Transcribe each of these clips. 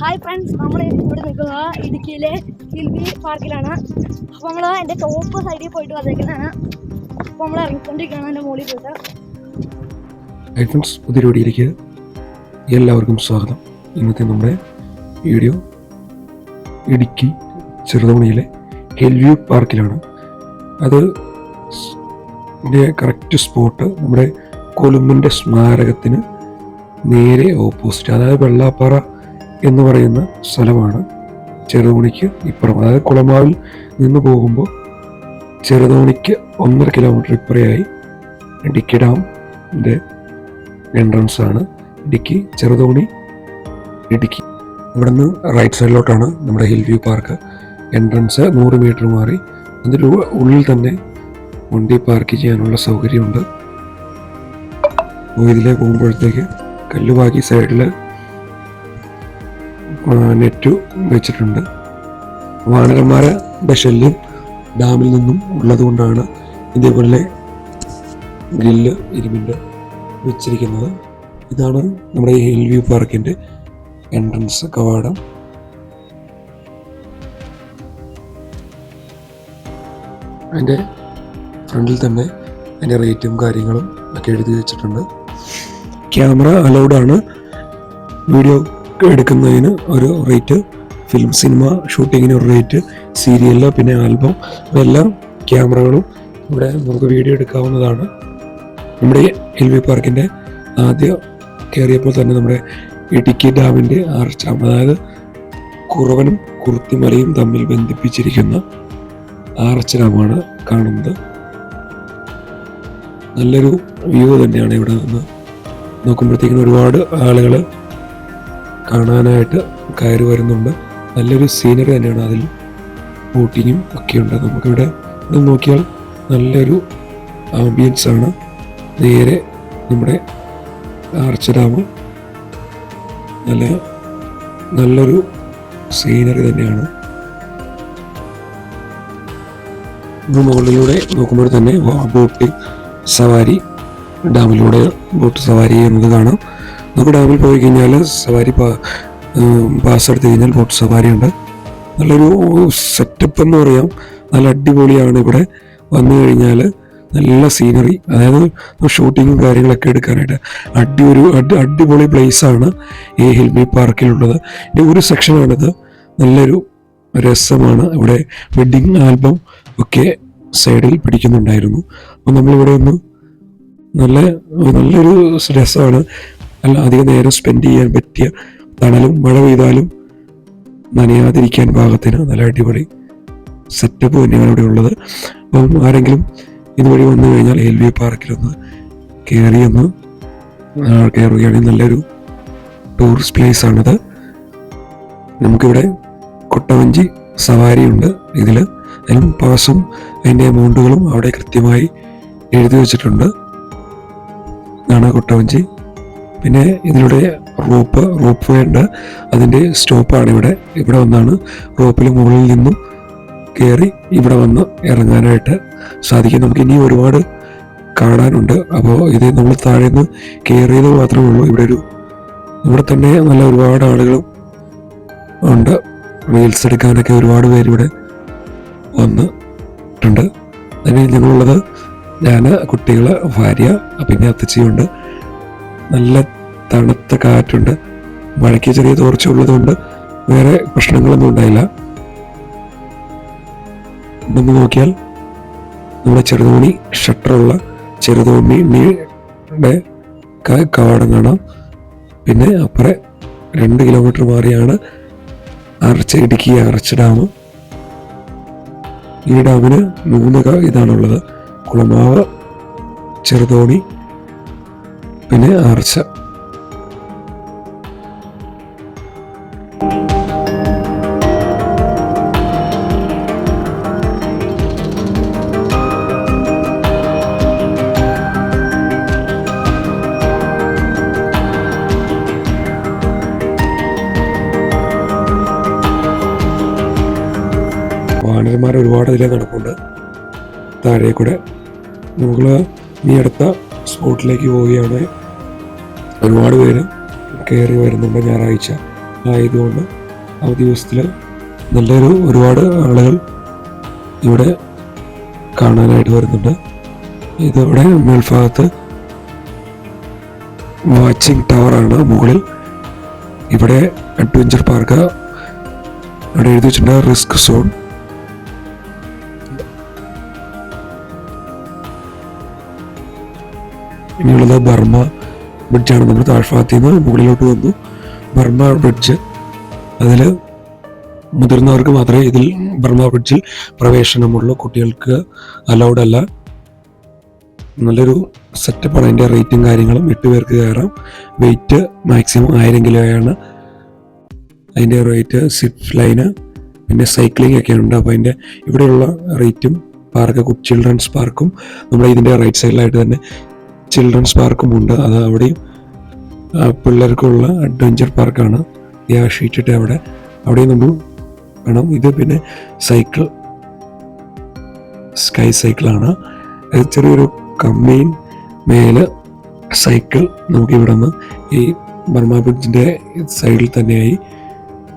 Hi friends നമ്മൾ ഇവിടെ നിൽക്കുക ഇടുക്കിയിലെ കിൽബി പാർക്കിലാണ്. അപ്പോൾ നമ്മൾ എന്റെ ടോപ്പ് സൈഡിൽ പോയിട്ട് വന്നേക്കുന്നതാണ്. അപ്പോൾ നമ്മൾ ഇറങ്ങിക്കൊണ്ടിരിക്കുകയാണ് എന്റെ മുകളിൽ പോയിട്ട്. ഹൈ ഫ്രണ്ട്സ് പുതിയ വീഡിയോയിലേക്ക് എല്ലാവർക്കും സ്വാഗതം. ഇന്നത്തെ നമ്മുടെ വീഡിയോ ഇടുക്കി ചെറുതോണിയിലെ ഹെൽവ്യൂ പാർക്കിലാണ്. അത് കറക്റ്റ് സ്പോട്ട് നമ്മുടെ കൊലുമ്പിന്റെ സ്മാരകത്തിന് നേരെ ഓപ്പോസിറ്റ് അതായത് വെള്ളാപ്പാറ എന്ന് പറയുന്ന സ്ഥലമാണ് ചെറുതോണിക്ക് ഇപ്പുറം. അതായത് കുളമാവിൽ നിന്ന് പോകുമ്പോൾ ചെറുതോണിക്ക് ഒന്നര കിലോമീറ്റർ ഇപ്പുറയായി ഇടുക്കി ഡാമിന്റെ എൻട്രൻസ് ആണ്. ഇടുക്കി ചെറുതോണി ഇടുക്കി. ഇവിടുന്ന് റൈറ്റ് സൈഡിലോട്ടാണ് നമ്മുടെ ഹിൽ വ്യൂ പാർക്ക് എൻട്രൻസ് നൂറ് മീറ്റർ മാറി. അതിന്റെ ഉള്ളിൽ തന്നെ വണ്ടി പാർക്ക് ചെയ്യാനുള്ള സൗകര്യമുണ്ട്. ഇതിലേക്ക് ഇതിലേ പോകുമ്പോഴത്തേക്ക് കല്ലുവാക്കി സൈഡിൽ നെറ്റ് വെച്ചിട്ടുണ്ട്. വാനരന്മാരുടെ ശല്യം ഡാമിൽ നിന്നും ഉള്ളതുകൊണ്ടാണ് ഇതേപോലെ ഗ്രില്ല് ഇരുമ്പിന്റെ വെച്ചിരിക്കുന്നത്. ഇതാണ് നമ്മുടെ ഈ ഹിൽ വ്യൂ പാർക്കിന്റെ എൻട്രൻസ് കവാടം. അതിന്റെ ഫ്രണ്ടിൽ തന്നെ അതിന്റെ റേറ്റും കാര്യങ്ങളും ഒക്കെ എഴുതി വെച്ചിട്ടുണ്ട്. ക്യാമറ അലൗഡാണ്. വീഡിയോ എടുക്കുന്നതിന് ഒരു റേറ്റ് ഫിലിം സിനിമ ഷൂട്ടിങ്ങിന് ഒരു റേറ്റ് സീരിയൽ പിന്നെ ആൽബം അതെല്ലാം ക്യാമറകളും ഇവിടെ നമുക്ക് വീഡിയോ എടുക്കാവുന്നതാണ്. നമ്മുടെ എൽ വി പാർക്കിന്റെ ആദ്യം കയറിയപ്പോൾ തന്നെ നമ്മുടെ ഇടുക്കി ഡാമിന്റെ ആർച്ച് അതായത് കുറവനും കുറുത്തിമലയും തമ്മിൽ ബന്ധിപ്പിച്ചിരിക്കുന്ന ആർച്ച് കാണുന്നത്. നല്ലൊരു വ്യൂ തന്നെയാണ് ഇവിടെ നിന്ന് നോക്കുമ്പോഴത്തേക്കിനും ഒരുപാട് ആളുകൾ കാണാനായിട്ട് കയറി വരുന്നുണ്ട്. നല്ലൊരു സീനറി തന്നെയാണ് അതിൽ ബോട്ടിങ്ങും ഒക്കെയുണ്ട് നമുക്കിവിടെ നോക്കിയാൽ നല്ലൊരു ആംബിയൻസ് ആണ്. നേരെ നമ്മുടെ ആർച്ച് ഡാം നല്ല നല്ലൊരു സീനറി തന്നെയാണ്. മുകളിലൂടെ നോക്കുമ്പോൾ തന്നെ ബോട്ട് സവാരി ഡാമിലൂടെ ബോട്ട് സവാരി എന്നത് കാണാം. നമുക്ക് ഡാമിൽ പോയി കഴിഞ്ഞാൽ സവാരി പാ- പാസ് എടുത്ത് കഴിഞ്ഞാൽ ബോട്ട് സവാരി ഉണ്ട് നല്ലൊരു സെറ്റപ്പ് എന്ന് പറയാം. നല്ല അടിപൊളിയാണ് ഇവിടെ. വന്നു കഴിഞ്ഞാൽ നല്ല സീനറി അതായത് ഷൂട്ടിങ്ങും കാര്യങ്ങളൊക്കെ എടുക്കാനായിട്ട്. അടി ഒരു അടി അടിപൊളി പ്ലേസാണ് ഈ ഹിൽമി പാർക്കിലുള്ളത്. ഇതിന്റെ ഒരു സെക്ഷനാണിത് നല്ലൊരു രസമാണ് ഇവിടെ വെഡിങ് ആൽബം ഒക്കെ സൈഡിൽ പിടിക്കുന്നുണ്ടായിരുന്നു. അപ്പോൾ നമ്മളിവിടെ ഒന്ന് നല്ല നല്ലൊരു രസമാണ്. അല്ല അധിക നേരം സ്പെൻഡ് ചെയ്യാൻ പറ്റിയ തണലും മഴ പെയ്താലും നനയാതിരിക്കാൻ പാകത്തിന് നല്ല അടിപൊളി സെറ്റപ്പ് തന്നെയാണ് ഇവിടെ ഉള്ളത്. അപ്പം ആരെങ്കിലും ഇതുവഴി വന്നു കഴിഞ്ഞാൽ എൽ വി പാർക്കിലൊന്ന് കയറി ഒന്ന് കയറുകയാണെങ്കിൽ നല്ലൊരു ടൂറിസ്റ്റ് പ്ലേസ് ആണിത്. നമുക്കിവിടെ കൊട്ടവഞ്ചി സവാരിയുണ്ട് ഇതിൽ അതിലും പാസും അതിന്റെ എമൗണ്ടുകളും അവിടെ കൃത്യമായി എഴുതി വെച്ചിട്ടുണ്ട്. ഇതാണ് കൊട്ടവഞ്ചി. പിന്നെ ഇതിലൂടെ റോപ്പ് റോപ്പ് വേണ്ട. അതിന്റെ സ്റ്റോപ്പാണ് ഇവിടെ. ഇവിടെ വന്നാണ് റോപ്പിൽ മുകളിൽ നിന്നും കയറി ഇവിടെ വന്ന് ഇറങ്ങാനായിട്ട് സാധിക്കും. നമുക്ക് ഇനി ഒരുപാട് കാണാനുണ്ട്. അപ്പോൾ ഇത് നമ്മൾ താഴെ നിന്ന് കയറിയത് മാത്രമേ ഉള്ളൂ. ഇവിടെ ഒരു ഇവിടെ തന്നെ നല്ല ഒരുപാട് ആളുകളും ഉണ്ട്. റീൽസ് എടുക്കാനൊക്കെ ഒരുപാട് പേര് ഇവിടെ വന്നിട്ടുണ്ട്. അതിന് ഞങ്ങളുള്ളത് ഞാൻ കുട്ടികൾ ഭാര്യ പിന്നെ അത്തച്ചിയുണ്ട്. നല്ല തണുത്ത കാറ്റുണ്ട്. മഴയ്ക്ക് ചെറിയ തോർച്ച ഉള്ളതുകൊണ്ട് വേറെ പ്രശ്നങ്ങളൊന്നും ഉണ്ടായില്ല. ഇതൊന്ന് നോക്കിയാൽ നമ്മുടെ ചെറുതോണി ഷട്ടറുള്ള ചെറുതോണിയുടെ കവാടം കാണാം. പിന്നെ അപ്പുറം രണ്ട് കിലോമീറ്റർ മാറിയാണ് അറച്ച ഇടുക്കി അറച്ച ഡാം. ഈ ഡാമിന് മൂന്ന് ഇതാണുള്ളത്. കുളമാവ് ചെറുതോണി പിന്നെ ആർച്ച. വാനരന്മാർ ഒരുപാട് ഇതിലെ നടപ്പുണ്ട്. താഴെ കൂടെ നമ്മൾ ഈ അടുത്ത സ്പോട്ടിലേക്ക് പോവുകയാണ്. ഒരുപാട് പേര് കയറി വരുന്നുണ്ട് ഞായറാഴ്ച. ആയതുകൊണ്ട് ആ ദിവസത്തിൽ നല്ലൊരു ഒരുപാട് ആളുകൾ ഇവിടെ കാണാനായിട്ട് വരുന്നുണ്ട്. ഇതിവിടെ മേൽഭാഗത്ത് വാച്ചിങ് ടവറാണ് മുകളിൽ. ഇവിടെ അഡ്വഞ്ചർ പാർക്ക് ഇവിടെ എഴുതി വെച്ചിട്ടുണ്ട് റിസ്ക് സോൺ. ഇനിയുള്ളത് ബർമ്മ ബ്രിഡ്ജാണ് നമ്മൾ താഴ്ഭാഗത്ത് നിന്ന് മുകളിലോട്ട് വന്നു. Burma bridge. അതിൽ മുതിർന്നവർക്ക് മാത്രമേ ഇതിൽ ബർമ ബ്രിഡ്ജിൽ പ്രവേശനമുള്ളൂ. കുട്ടികൾക്ക് അലൗഡ് അല്ല. നല്ലൊരു സെറ്റപ്പാണ് അതിന്റെ റേറ്റും കാര്യങ്ങളും. എട്ട് പേർക്ക് കയറാം. വെയിറ്റ് മാക്സിമം ആയിരം കിലോയാണ് അതിന്റെ റേറ്റ് സിപ്പ് ലൈന് പിന്നെ സൈക്ലിംഗ് ഒക്കെ ഉണ്ട് അപ്പോൾ അതിന്റെ ഇവിടെയുള്ള റേറ്റും പാർക്ക് ചിൽഡ്രൻസ് പാർക്കും നമ്മൾ ഇതിന്റെ റൈറ്റ് സൈഡിലായിട്ട് തന്നെ ചിൽഡ്രൻസ് പാർക്കും ഉണ്ട്. അത് അവിടെയും പിള്ളേർക്കുള്ള അഡ്വഞ്ചർ പാർക്കാണ് ആ ഷീറ്റിട്ട് അവിടെ അവിടെയും നമ്മൾ വേണം. ഇത് പിന്നെ സൈക്കിൾ സ്കൈ സൈക്കിളാണ് ചെറിയൊരു കമ്മീൻ മേലെ സൈക്കിൾ നമുക്ക് ഇവിടെ നിന്ന് ഈ ബർമ ബ്രിഡ്ജിന്റെ സൈഡിൽ തന്നെയായി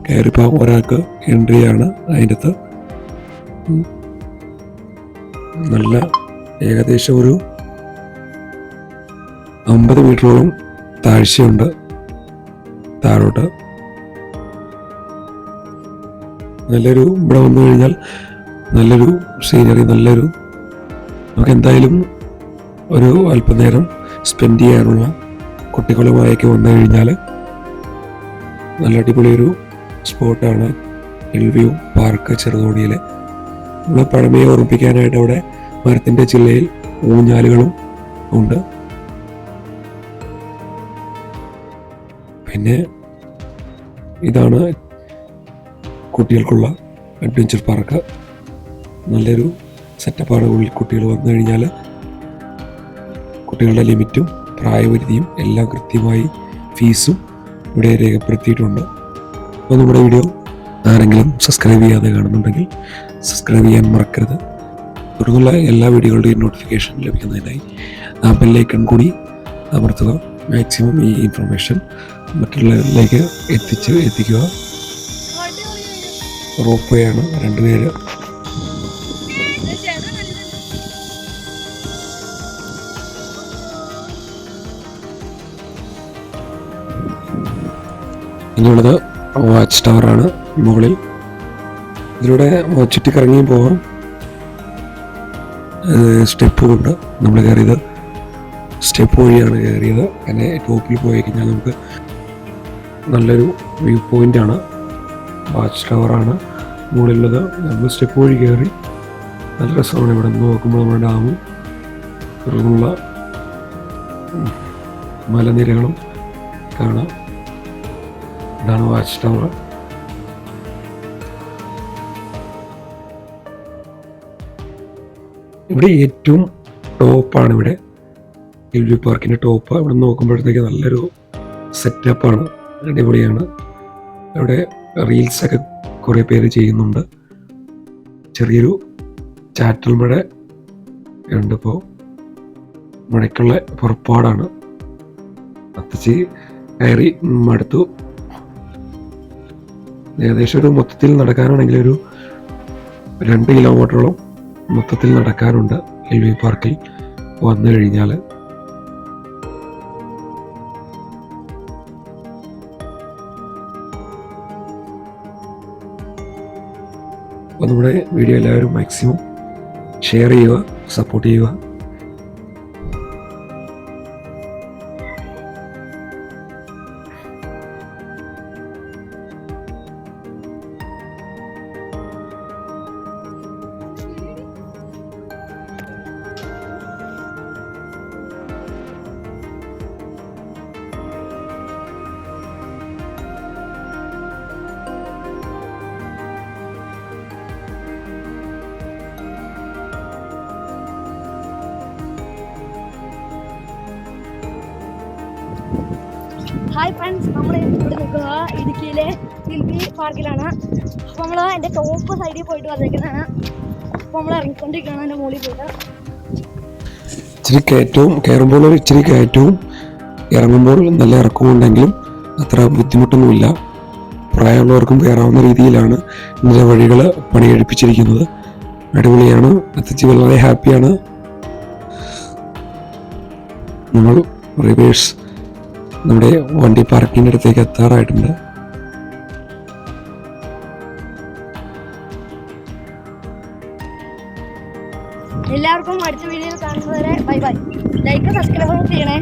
കയറിപ്പോൾ ഒരാൾക്ക് എൻട്രി ആണ് അതിന്റെ അകത്ത്. നല്ല ഏകദേശം ഒരു അമ്പത് മീറ്ററോളം താഴ്ചയുണ്ട് താഴോട്ട്. നല്ലൊരു ഇവിടെ വന്നു കഴിഞ്ഞാൽ നല്ലൊരു സീനറി നല്ലൊരു നമുക്ക് എന്തായാലും ഒരു അല്പനേരം സ്പെൻഡ് ചെയ്യാനുള്ള കുട്ടികളുമായൊക്കെ വന്നു കഴിഞ്ഞാൽ നല്ല അടിപൊളിയൊരു സ്പോട്ടാണ് ഹിൽ വ്യൂ പാർക്ക് ചെറുതോണിയിലെ. നമ്മളെ പഴമയെ ഓർമ്മിപ്പിക്കാനായിട്ട് അവിടെ മരത്തിന്റെ ചില്ലയിൽ ഊഞ്ഞാലുകളും ഉണ്ട്. പിന്നെ ഇതാണ് കുട്ടികൾക്കുള്ള അഡ്വഞ്ചർ പാർക്ക്. നല്ലൊരു സെറ്റപ്പാണ് ഉള്ളിൽ കുട്ടികൾ വന്നു കഴിഞ്ഞാൽ. കുട്ടികളുടെ ലിമിറ്റും പ്രായപരിധിയും എല്ലാം കൃത്യമായി ഫീസും ഇവിടെ രേഖപ്പെടുത്തിയിട്ടുണ്ട്. അപ്പോൾ നമ്മുടെ വീഡിയോ ആരെങ്കിലും സബ്സ്ക്രൈബ് ചെയ്യാതെ കാണുന്നുണ്ടെങ്കിൽ സബ്സ്ക്രൈബ് ചെയ്യാൻ മറക്കരുത്. തുടർന്നുള്ള എല്ലാ വീഡിയോകളുടെയും നോട്ടിഫിക്കേഷൻ ലഭിക്കുന്നതിനായി ആ ബെല്ലൈക്കൺ കൂടി അമർത്തുക. മാക്സിമം ഈ ഇൻഫർമേഷൻ മറ്റുള്ളവരിലേക്ക് എത്തിച്ച് എത്തിക്കുക. റോപ്പ് വേ ആണ് രണ്ടുപേര് ഇനിയുള്ളത് വാച്ച് ടവറാണ് മുകളിൽ. ഇതിലൂടെ ചുറ്റിക്കറങ്ങിയും പോകാം സ്റ്റെപ്പ് കൊണ്ട് നമ്മൾ കയറിയത്. സ്റ്റെപ്പ് വഴിയാണ് കയറിയത്. അങ്ങനെ ടോപ്പിൽ പോയി കഴിഞ്ഞാൽ നമുക്ക് നല്ലൊരു വ്യൂ പോയിന്റ് ആണ് വാച്ച് ടവറാണ് മുകളിലുള്ളത് നമ്മൾ സ്റ്റെപ്പ് വഴി കയറി നല്ല രസമാണ് ഇവിടെ. നിന്ന് നോക്കുമ്പോൾ നമ്മുടെ ഡാമും ഉം, മലനിരകളും കാണാം. ഇതാണ് വാച്ച് ടവർ. ഇവിടെ ഏറ്റവും ടോപ്പാണ് ഇവിടെ. ഹിൽവ്യൂ പാർക്കിന്റെ ടോപ്പ്. ഇവിടെ നോക്കുമ്പോഴത്തേക്ക് നല്ലൊരു സെറ്റപ്പാണ്. അടിപൊളിയാണ്. അവിടെ റീൽസൊക്കെ കുറേ പേര് ചെയ്യുന്നുണ്ട്. ചെറിയൊരു ചാറ്റൽ മഴ ഉണ്ട് ഇപ്പോൾ മഴയ്ക്കുള്ള പുറപ്പാടാണ്. അത്തച്ചി കയറി മടുത്തു. ഏകദേശം ഒരു മൊത്തത്തിൽ നടക്കാനാണെങ്കിൽ ഒരു രണ്ട് കിലോമീറ്ററോളം മൊത്തത്തിൽ നടക്കാനുണ്ട് വി പാർക്കിൽ വന്നു കഴിഞ്ഞാൽ അപ്പോൾ നമ്മുടെ വീഡിയോ എല്ലാവരും മാക്സിമം ഷെയർ ചെയ്യുക സപ്പോർട്ട് ചെയ്യുക. ഹായ് ഫ്രണ്ട്സ് നമ്മൾ ഇവിടെ നിൽക്കുക ഇടുക്കിയിലെ ഇൽബി പാർക്കിലാണ് അപ്പോൾ നമ്മൾ എന്റെ ടോപ്പ് സൈഡിൽ പോയിട്ട് വന്നേക്കുന്നതാണ്. അപ്പോൾ നമ്മൾ ഇറങ്ങിക്കൊണ്ടിരിക്കുകയാണ് എന്റെ മുകളിൽ പോയിട്ട്. ഇച്ചിരി കയറ്റവും കയറുമ്പോൾ ഇച്ചിരി കയറ്റവും ഇറങ്ങുമ്പോൾ നല്ല ഇറക്കമുണ്ടെങ്കിലും അത്ര ബുദ്ധിമുട്ടൊന്നുമില്ല. പ്രായമുള്ളവർക്കും കയറാവുന്ന രീതിയിലാണ് ഇതിന്റെ വഴികൾ പണികഴിപ്പിച്ചിരിക്കുന്നത് അടിപൊളിയാണ് എത്തിച്ച് വളരെ ഹാപ്പിയാണ് നമ്മൾ റിവേഴ്സ് നമ്മുടെ വണ്ടി പാർക്കിങ്ങിന്റെ അടുത്തേക്ക് എത്താറായിട്ടുണ്ട്. എല്ലാവർക്കും അടുത്ത വീഡിയോയിൽ കാണുന്നവരെ ബൈ ബൈ. ലൈക്ക് സബ്സ്ക്രൈബ് ചെയ്യണേ.